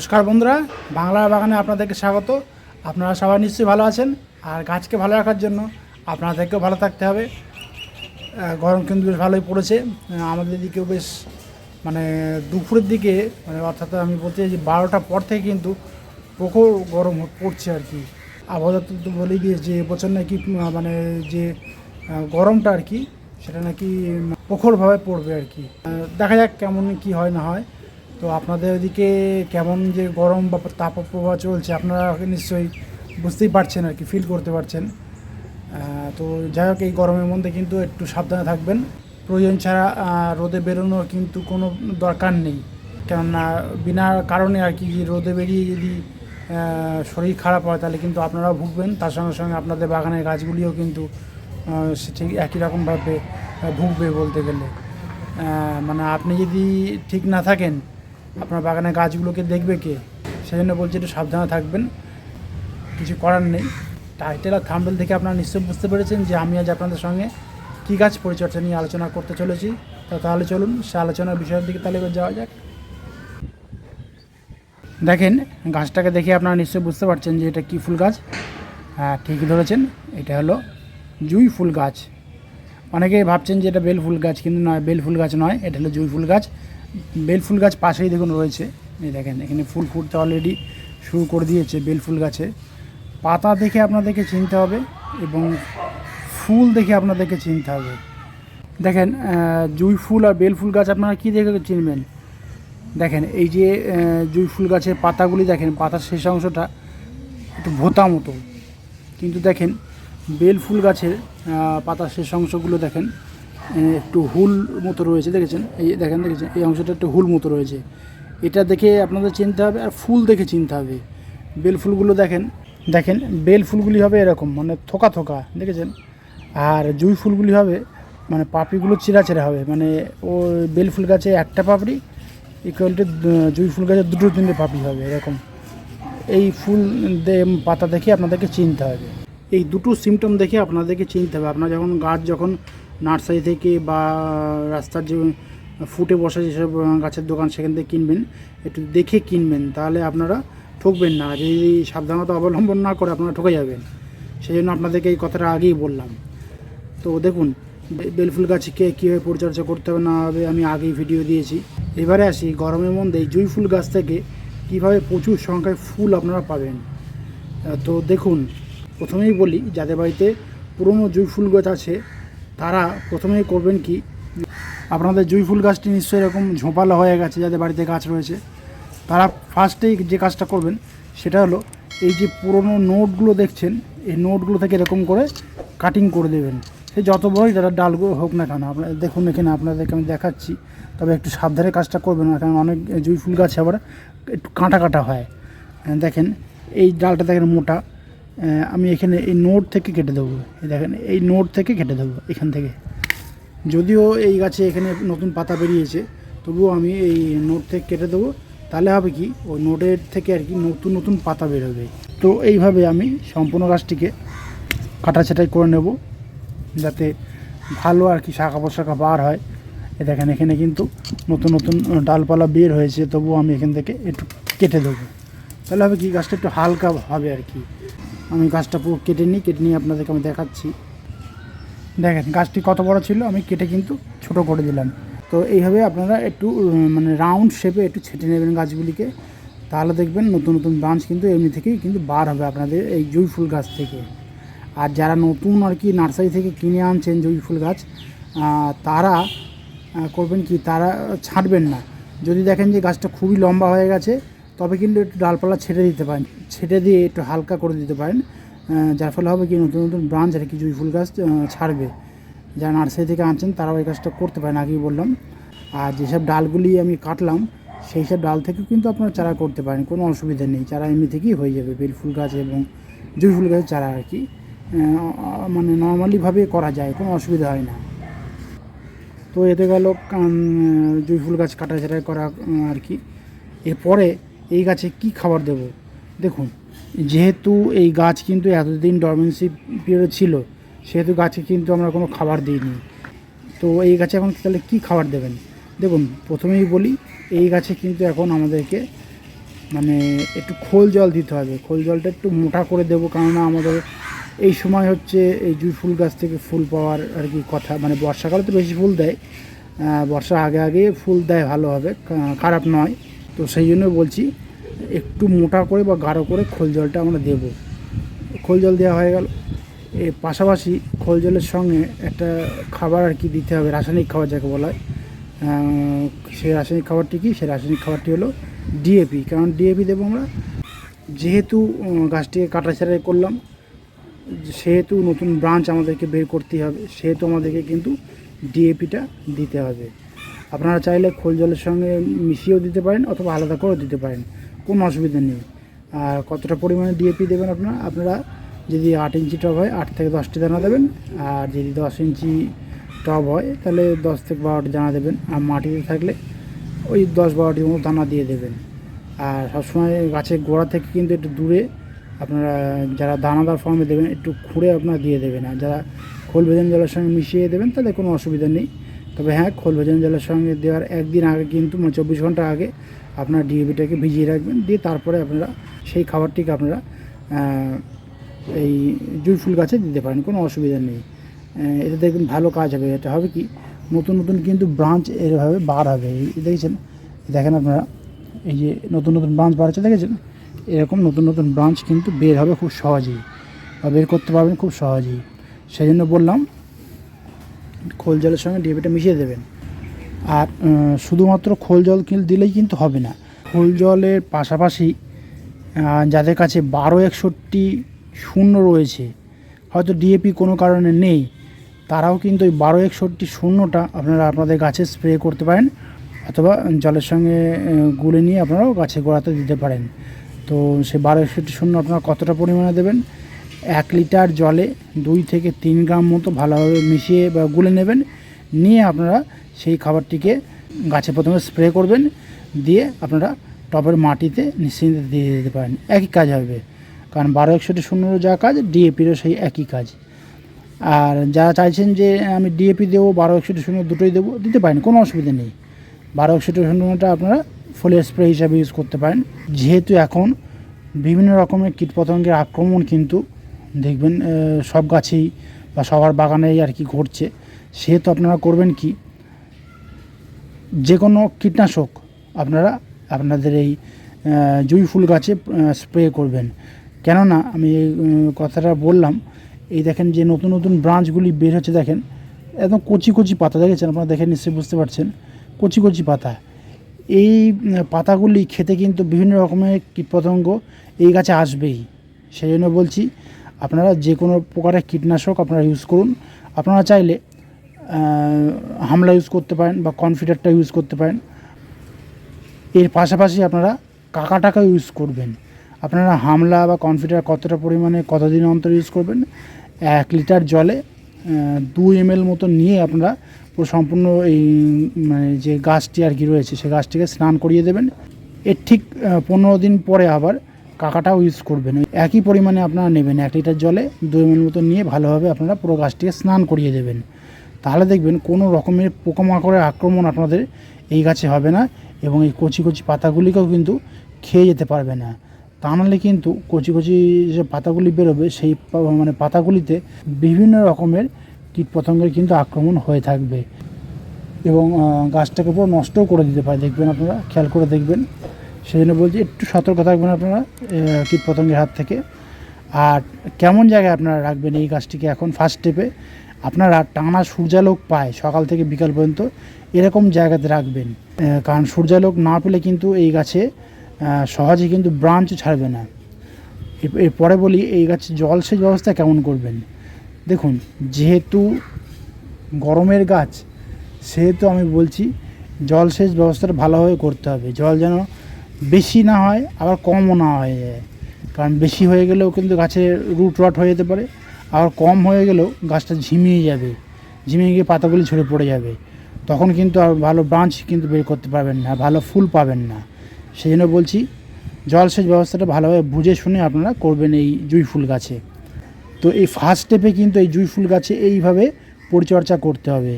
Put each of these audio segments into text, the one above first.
নমস্কার বন্ধুরা, বাংলার বাগানে আপনাদেরকে স্বাগত। আপনারা সবাই নিশ্চয়ই ভালো আছেন, আর গাছকে ভালো রাখার জন্য আপনাদেরকেও ভালো থাকতে হবে। গরম কিন্তু বেশ ভালোই পড়েছে। আমাদের দিকেও বেশ মানে দুপুরের দিকে মানে অর্থাৎ আমি বলতে যে বারোটার পর থেকে কিন্তু প্রখর গরম পড়ছে আর কি। আবহাওয়া তো বলেই দিয়েছে যে এবছর নাকি মানে যে গরমটা আর কি, সেটা নাকি প্রখরভাবে পড়বে আর কি। দেখা যাক কেমন কি হয় না হয়। তো আপনাদের ওইদিকে কেমন যে গরম বা তাপপ্রবাহ চলছে, আপনারা নিশ্চয়ই বুঝতেই পারছেন আর কি ফিল করতে পারছেন। তো যাই হোক, এই গরমের মধ্যে কিন্তু একটু সাবধানে থাকবেন। প্রয়োজন ছাড়া রোদে বেরোনোর কিন্তু কোনো দরকার নেই। কেননা বিনা কারণে আর কি রোদে বেরিয়ে যদি শরীর খারাপ হয়, তাহলে কিন্তু আপনারাও ভুগবেন। তার সঙ্গে সঙ্গে আপনাদের বাগানের গাছগুলিও কিন্তু ঠিক একই রকমভাবে ভুগবে বলতে গেলে। মানে আপনি যদি ঠিক না থাকেন আপনার বাগানের গাছগুলোকে দেখবে কে? সেই জন্য বলছি একটু সাবধানে থাকবেন। কিছু করার নেই। টাইটেল আর থাম্বেল থেকে আপনারা নিশ্চয়ই বুঝতে পেরেছেন যে আমি আজ আপনাদের সঙ্গে কী গাছ পরিচর্যা নিয়ে আলোচনা করতে চলেছি। তো তাহলে চলুন সে আলোচনার বিষয়ের দিকে তাহলে যাওয়া যাক। দেখেন, গাছটাকে দেখে আপনারা নিশ্চয়ই বুঝতে পারছেন যে এটা কী ফুল গাছ। হ্যাঁ ঠিকই ধরেছেন, এটা হলো জুই ফুল গাছ। অনেকেই ভাবছেন যে এটা বেল ফুল গাছ, কিন্তু নয়, বেল ফুল গাছ নয়, এটা হলো জুই ফুল গাছ। বেল ফুল গাছ পাশেই দেখুন রয়েছে। এই দেখেন, এখানে ফুল ফুটতে অলরেডি শুরু করে দিয়েছে বেল ফুল গাছে। পাতা দেখে আপনাদেরকে চিনতে হবে এবং ফুল দেখে আপনাদেরকে চিনতে হবে। দেখেন জুই ফুল আর বেল ফুল গাছ আপনারা কী দেখে চিনবেন? দেখেন, এই যে জুই ফুল গাছের পাতাগুলি দেখেন, পাতার শেষ অংশটা একটু ভোতা মতো। কিন্তু দেখেন বেল ফুল গাছের পাতার শেষ অংশগুলো দেখেন একটু হুল মতো রয়েছে, দেখেছেন? এই দেখেন, দেখেছেন? এই অংশটা একটু হুল মতো রয়েছে। এটা দেখে আপনাদের চিনতে হবে আর ফুল দেখে চিনতে হবে। বেল ফুলগুলো দেখেন দেখেন, বেল ফুলগুলি হবে এরকম মানে থোকা থোকা, দেখেছেন? আর জুই ফুলগুলি হবে মানে পাপড়িগুলো চিরা চিরা হবে মানে ও বেল ফুল গাছে একটা পাপড়ি ইকুয়াল টু জুই ফুল গাছে দুটো তিনটে পাপড়ি হবে, এরকম। এই ফুল পাতা দেখে আপনাদেরকে চিনতে হবে। এই দুটো সিমটম দেখে আপনাদেরকে চিনতে হবে। আপনার যখন গাছ যখন নার্সারি থেকে বা রাস্তার যে ফুটে বসা যেসব গাছের দোকান সেখান থেকে কিনবেন, একটু দেখে কিনবেন, তাহলে আপনারা ঠকবেন না। যদি সাবধানতা অবলম্বন না করে আপনারা ঠকে যাবেন। সেই জন্য আপনাদেরকে এই কথাটা আগেই বললাম। তো দেখুন বেলফুল গাছকে কীভাবে পরিচর্যা করতে হবে না হবে আমি আগেই ভিডিও দিয়েছি। এবারে আসি গরমের মধ্যে জুঁই ফুল গাছ থেকে কীভাবে প্রচুর সংখ্যায় ফুল আপনারা পাবেন। তো দেখুন, প্রথমেই বলি, যাদের বাড়িতে পুরনো জুঁই ফুল গাছ আছে তারা প্রথমেই করবেন কি, আপনাদের জুঁই ফুল গাছটি নিশ্চয়ই এরকম ঝোপালো হয়ে গেছে যাদের বাড়িতে গাছ রয়েছে, তারা ফার্স্টেই যে কাজটা করবেন সেটা হলো এই যে পুরনো নোটগুলো দেখছেন, এই নোটগুলো থেকে এরকম করে কাটিং করে দেবেন। সে যত বড়ই তারা ডালগুলো হোক না কেন, আপনারা দেখুন এখানে আপনাদেরকে আমি দেখাচ্ছি, তবে একটু সাবধানে কাজটা করবেন না, কারণ অনেক জুই ফুল গাছ আবার একটু কাঁটা কাটা হয়। দেখেন, এই ডালটা দেখেন মোটা আমি এখানে এই নোট থেকে কেটে দেবো। দেখেন, এই নোট থেকে কেটে দেবো এখান থেকে। যদিও এই গাছে এখানে নতুন পাতা বেরিয়েছে, তবুও আমি এই নোট থেকে কেটে দেবো। তাহলে হবে কি, ওই নোটের থেকে আর কি নতুন নতুন পাতা বেরোবে। তো এইভাবে আমি সম্পূর্ণ গাছটিকে কাটা ছাটাই করে নেব, যাতে ভালো আর কি শাখা পোশাখা বার হয়। এ দেখেন, এখানে কিন্তু নতুন নতুন ডালপালা বের হয়েছে, তবুও আমি এখান থেকে একটু কেটে দেবো। তাহলে হবে কি, গাছটা একটু হালকা হবে আর কি। আমি গাছটা পুরো কেটে নিই, কেটে নিয়ে আপনাদেরকে আমি দেখাচ্ছি। দেখেন, গাছটি কত বড় ছিল, আমি কেটে কিন্তু ছোট করে দিলাম। তো এইভাবে আপনারা একটু মানে রাউন্ড শেপে একটু ছেটে নেবেন গাছগুলিকে। তাহলে দেখবেন নতুন নতুন ব্রাঞ্চ কিন্তু এমনি থেকেই কিন্তু বার হবে আপনাদের এই জুঁই ফুল গাছ থেকে। আর যারা নতুন আর কি নার্সারি থেকে কিনে আনছেন জুঁই ফুল গাছ তারা করবেন কি, তারা ছাঁটবেন না। যদি দেখেন যে গাছটা খুবই লম্বা হয়ে গেছে তবে কিন্তু একটু ডালপালা ছেড়ে দিতে পারেন। ছেটে দিয়ে একটু হালকা করে দিতে পারেন যার ফলে হবে কি নতুন নতুন ব্রাঞ্চ আর কি জুঁই ফুল গাছ ছাড়বে। যারা নার্সারি থেকে আনছেন তারাও এই কাজটা করতে পারেন, আগেই বললাম। আর যেসব ডালগুলি আমি কাটলাম, সেই সব ডাল থেকেও কিন্তু আপনারা চারা করতে পারেন, কোনো অসুবিধা নেই। চারা এমনি থেকেই হয়ে যাবে, বেল ফুল গাছ এবং জুঁই ফুল গাছের চারা আর কি। মানে নর্মালিভাবে করা যায়, কোনো অসুবিধা হয় না। তো এতে গেল জুঁই ফুল গাছ কাটা ছাটাই করা আর কি। এরপরে এই গাছে কি খাবার দেব? দেখুন যেহেতু এই গাছ কিন্তু এতদিন ডরমেন্সি পিরিয়ড ছিল সেহেতু গাছে কিন্তু আমরা কোনো খাবার দিইনি। তো এই গাছে এখন তাহলে কী খাবার দেবেন? দেখুন প্রথমেই বলি এই গাছে কিন্তু এখন আমাদেরকে মানে একটু খোল জল দিতে হবে। খোল জলটা একটু মোটা করে দেবো কেননা আমাদের এই সময় হচ্ছে এই জুঁই ফুল গাছ থেকে ফুল পাওয়ার আর কি কথা মানে বর্ষাকালে তো বেশি ফুল দেয়। আহ, বর্ষার আগে আগে ফুল দেয় ভালোভাবে কা- খারাপ নয়। তো সেই জন্য বলছি, একটু মোটা করে বা গাঢ় করে খোল জলটা আমরা দেবো। খোল জল দেওয়া হয়ে গেল। এর পাশাপাশি খোল জলের সঙ্গে একটা খাবার আর কি দিতে হবে, রাসায়নিক খাবার যাকে বলা হয়। সেই রাসায়নিক খাবারটি কি? সেই রাসায়নিক খাবারটি হলো ডিএপি। কারণ ডিএপি দেবো আমরা। যেহেতু গাছটিকে কাটাছাড়াই করলাম, সেহেতু নতুন ব্রাঞ্চ আমাদেরকে বের করতে হবে, সেহেতু আমাদেরকে কিন্তু ডিএপিটা দিতে হবে। আপনারা চাইলে খোল জলের সঙ্গে মিশিয়েও দিতে পারেন অথবা আলাদা করেও দিতে পারেন, কোনো অসুবিধা নেই। আর কতটা পরিমাণে ডিএপি দেবেন আপনারা আপনারা যদি আট ইঞ্চি টব হয়, আট থেকে দশটি দানা দেবেন, আর যদি দশ ইঞ্চি টব হয়, তাহলে দশ থেকে বারোটি দানা দেবেন, আর মাটিতে থাকলে ওই দশ বারোটির মতো দানা দিয়ে দেবেন। আর সবসময় গাছের গোড়া থেকে কিন্তু একটু দূরে আপনারা যারা দানাদার ফর্মে দেবেন, একটু খুঁড়ে আপনারা দিয়ে দেবেন। আর যারা খোল ভেজান জলের সঙ্গে মিশিয়ে দেবেন, তাহলে কোনো অসুবিধা নেই। তবে হ্যাঁ খোল ভেজান জলের সঙ্গে দেওয়ার একদিন আগে কিন্তু মানে চব্বিশ ঘণ্টা আগে আপনার ডিএপিটাকে ভিজিয়ে রাখবেন। দিয়ে তারপরে আপনারা সেই খাবারটিকে আপনারা এই জুই ফুল গাছে দিতে পারেন, কোনো অসুবিধা নেই। এতে দেখবেন ভালো কাজ হবে। এটা হবে কি, নতুন নতুন কিন্তু ব্রাঞ্চ এরভাবে বার হবে। এই দেখেছেন, দেখেন আপনারা, এই যে নতুন নতুন ব্রাঞ্চ বার দেখেছেন? এরকম নতুন নতুন ব্রাঞ্চ কিন্তু বের হবে খুব সহজেই বা বের করতে পারবেন খুব সহজেই। সেই জন্য বললাম খোল জলের সঙ্গে ডিএপিটা মিশিয়ে দেবেন। আর শুধুমাত্র খোল জল কিল দিলেই কিন্তু হবে না। খোল জলের পাশাপাশি যাদের কাছে বারো একষট্টি শূন্য রয়েছে, হয়তো ডিএপি কোনো কারণে নেই, তারাও কিন্তু ওই বারো একষট্টি শূন্যটা আপনারা আপনাদের গাছে স্প্রে করতে পারেন, অথবা জলের সঙ্গে গুলে নিয়ে আপনারাও গাছে গোড়াতে দিতে পারেন। তো সে বারো একষট্টি শূন্য আপনারা কতটা পরিমাণে দেবেন? এক লিটার জলে দুই থেকে তিন গ্রাম মতো ভালোভাবে মিশিয়ে বা গুলে নেবেন। নিয়ে আপনারা সেই খাবারটিকে গাছে প্রথমে স্প্রে করবেন। দিয়ে আপনারা টবের মাটিতে নিশ্চিন্তে দিয়ে দিতে পারেন। একই কাজ হবে। কারণ বারো একষট্টি শূন্যরও যা কাজ, ডিএপিরও সেই একই কাজ। আর যারা চাইছেন যে আমি ডিএপি দেবো, বারো একষট্টি শূন্য দুটোই দেবো, দিতে পারেন, কোনো অসুবিধা নেই। বারো একষট্টি শূন্যটা আপনারা ফলের স্প্রে হিসাবে ইউজ করতে পারেন। যেহেতু এখন বিভিন্ন রকমের কীটপতঙ্গের আক্রমণ কিন্তু দেখবেন সব গাছেই বা সবার বাগানেই আর কি ঘটছে। সেহেতু আপনারা করবেন কি যে কোনো কীটনাশক আপনারা আপনাদের এই জুঁই ফুল গাছে স্প্রে করবেন। কেননা, আমি কথাটা বললাম, এই দেখেন যে নতুন নতুন ব্রাঞ্চগুলি বের হচ্ছে দেখেন, একদম কচি কচি পাতা দেখেছেন আপনারা দেখে নিশ্চয়ই বুঝতে পারছেন, কচি কচি পাতা। এই পাতাগুলি খেতে কিন্তু বিভিন্ন রকমের কীটপতঙ্গ এই গাছে আসবেই। সেই জন্য বলছি আপনারা যে কোনো প্রকারের কীটনাশক আপনারা ইউজ করুন। আপনারা চাইলে হামলা ইউজ করতে পারেন বা কনফিডারটা ইউজ করতে পারেন। এর পাশাপাশি আপনারা কাকাটাকা ইউজ করবেন। আপনারা হামলা বা কনফিডার কতটা পরিমাণে, কতদিন অন্তর ইউজ করবেন, এক লিটার জলে দু এম এল মতো নিয়ে আপনারা পুরো সম্পূর্ণ এই মানে যে গাছটি আর কি রয়েছে সেই গাছটিকে স্নান করিয়ে দেবেন। এর ঠিক পনেরো দিন পরে আবার কাকাটাও ইউজ করবেন। একই পরিমাণে আপনারা নেবেন। এক লিটার জলে দু এম এল মতো নিয়ে ভালোভাবে আপনারা পুরো গাছটিকে স্নান করিয়ে দেবেন। তাহলে দেখবেন কোনো রকমের পোকামাকড়ের আক্রমণ আপনাদের এই গাছে হবে না এবং এই কচি কচি পাতাগুলিকেও কিন্তু খেয়ে যেতে পারবে না। তা নাহলে কিন্তু কচি কচি যে পাতাগুলি বেরোবে, সেই মানে পাতাগুলিতে বিভিন্ন রকমের কীটপতঙ্গের কিন্তু আক্রমণ হয়ে থাকবে। এবং গাছটাকে পুরো নষ্টও করে দিতে পারে। দেখবেন আপনারা, খেয়াল করে দেখবেন। সেই জন্য বলছি একটু সতর্ক থাকবেন আপনারা আহ, কীটপতঙ্গের হাত থেকে। আর কেমন জায়গায় আপনারা রাখবেন এই গাছটিকে এখন ফার্স্ট স্টেপে আপনারা টানা সূর্যালোক পায় সকাল থেকে বিকাল পর্যন্ত এরকম জায়গাতে রাখবেন। কারণ সূর্যালোক না পেলে কিন্তু এই গাছে সহজে কিন্তু ব্রাঞ্চ ছাড়বে না। এর- এরপরে বলি এই গাছে জলসেচ ব্যবস্থা কেমন করবেন? দেখুন যেহেতু গরমের গাছ সেহেতু আমি বলছি জলসেচ ব্যবস্থাটা ভালোভাবে করতে হবে। জল যেন বেশি না হয়, আবার কমও না হয়ে যায়। কারণ বেশি হয়ে গেলেও কিন্তু গাছের রুট রট হয়ে যেতে পারে, আবার কম হয়ে গেলেও গাছটা ঝিমিয়ে যাবে, ঝিমিয়ে গিয়ে পাতাগুলি ঝরে পড়ে যাবে। তখন কিন্তু আর ভালো ব্রাঞ্চ কিন্তু বের করতে পারবেন না ভালো ফুল পাবেন না। সেই জন্য বলছি জলসেচ ব্যবস্থাটা ভালোভাবে বুঝে শুনে আপনারা করবেন এই জুঁই ফুল গাছে। তো এই ফার্স্ট স্টেপে কিন্তু এই জুঁই ফুল গাছে এইভাবে পরিচর্যা করতে হবে।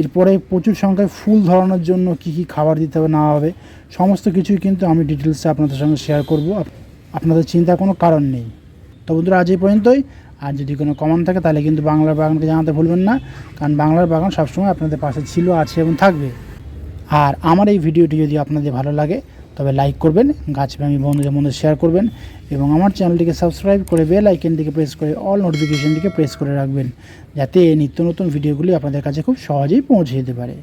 এরপরে প্রচুর সংখ্যায় ফুল ধরানোর জন্য কি কি খাবার দিতে হবে, না হবে, সমস্ত কিছুই কিন্তু আমি ডিটেলসে আপনাদের সঙ্গে শেয়ার করব। আপনাদের চিন্তার কোনো কারণ নেই। তো বন্ধুরা, আজ এই পর্যন্তই। আর যদি কোনো কমন থাকে, তাহলে কিন্তু বাংলার বাগানকে জানাতে ভুলবেন না। কারণ বাংলার বাগান সবসময় আপনাদের পাশে ছিল, আছে এবং থাকবে। আর আমার এই ভিডিওটি যদি আপনাদের ভালো লাগে তবে লাইক করবেন, গাছ গাছপ্রেমী বন্ধুদের মধ্যে শেয়ার করবেন এবং আমার চ্যানেলটিকে সাবস্ক্রাইব করে বেল দিকে প্রেস করে অল নোটিফিকেশনটিকে প্রেস করে রাখবেন, যাতে নিত্য নতুন ভিডিওগুলি আপনাদের কাছে খুব সহজেই পৌঁছে যেতে পারে।